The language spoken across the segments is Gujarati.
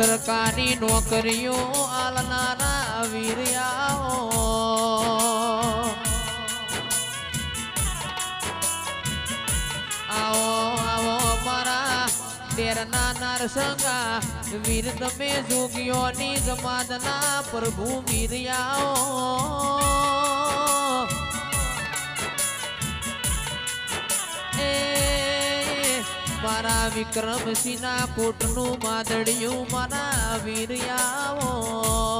સરકારી નોકરીઓ આલનારા વીર્યાઓ. આવો આવો મારા ડેરના નરસંગા. વીર તમે જોગીઓની જમાતના પ્રભુ વીર્યાઓ. એ મારા વિક્રમસિંહના કોટનું માદડિયું મારા વીર્યાઓ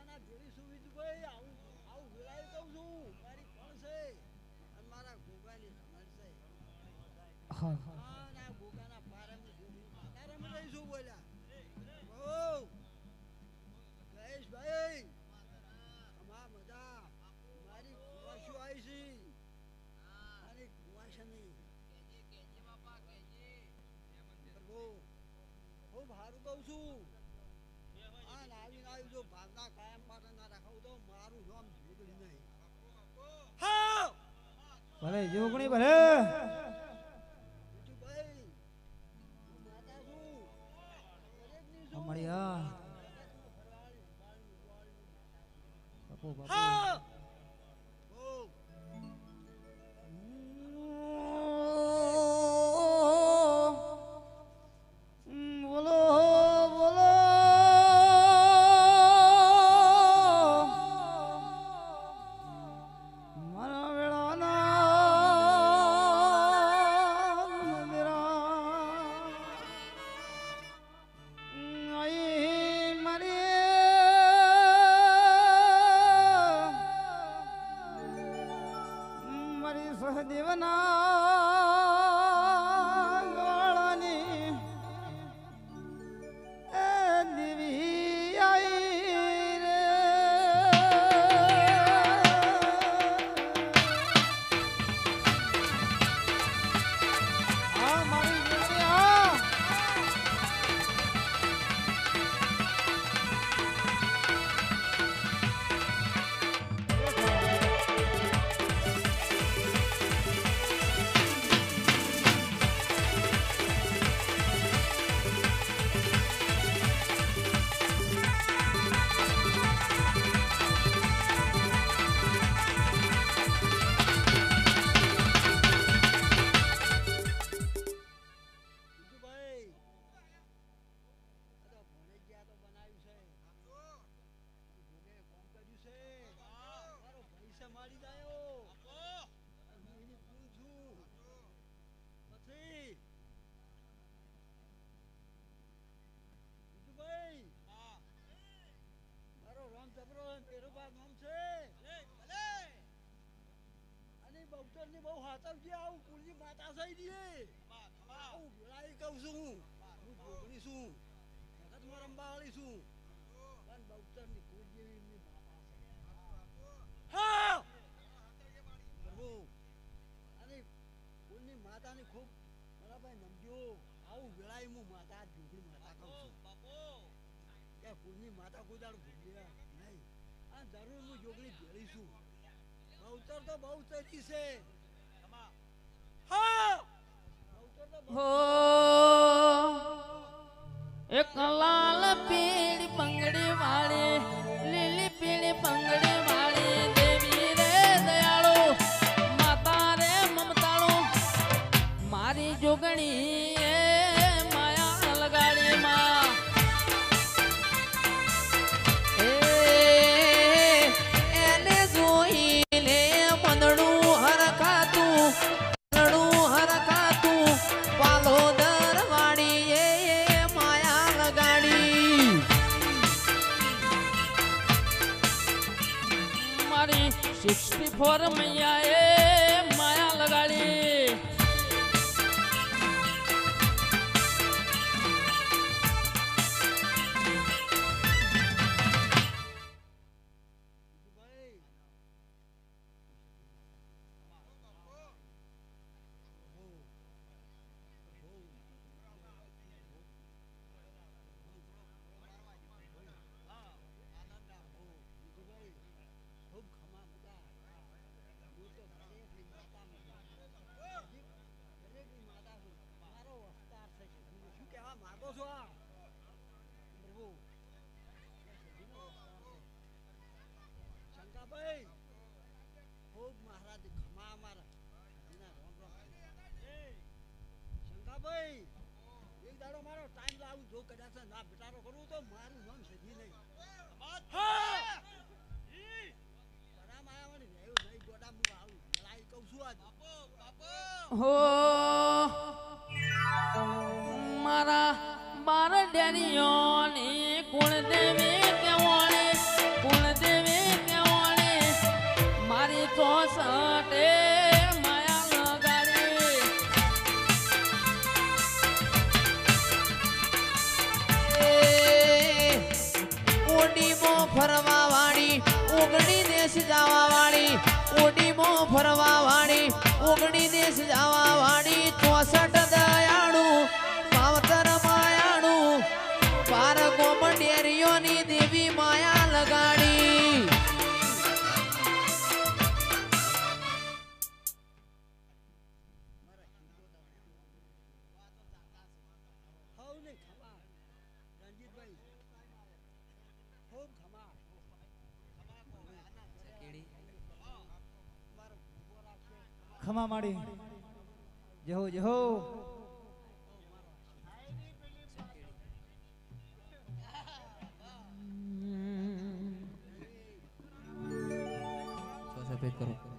અને ઘેરી છું આવું આવું વેળાએ કહું છું. મારી કોણ છે? અને મારા ગોગાની સમજ છે. ના ગોગાના પારમ પારમ રહી છું બોલ્યા. ઓ જયેશભાઈ અમા મજા મારી કુવાશું આવી છે. અને કુવાશની હું ભારું કહું છું. ભાગના કાયમ માટે ના ભલે જોગણી ભલે. મારી બહુતરની બહુ હાથવજી આવું કુલની માતા થઈ દીએ આવું ભેળાઈ કહું છું હું. હું જોગણી છું. જગતમાં રંબાવાળી છું. પણ બહુતરની કુલ જેવી એમની માતા છે. હા! પ્રભુ, અને કુલની માતાની ખૂબ બરાબર નમજો આવું વેળાઈ હું માતા જોગણી માતા કહું છું. કે કુલની માતા કોઈ દાડો ભૂલ્યા નહીં. આ જરૂર હું જોગણી ભેળી છું. બહુતર તો બહુ ચરી છે હા બહુતર તો બહુ હો એક 64 મૈયાએ દાડો મારો ટાઈમ લાવું, જો કદાચ ના બિટારો કરું તો મારું મન સજી નહીં. હું! મારા બાર ડેરીઓની ગોમડેરીઓની દેવી માયા લગાડી. ને ખમા માડી. જહો જહો. સફેદ કરો.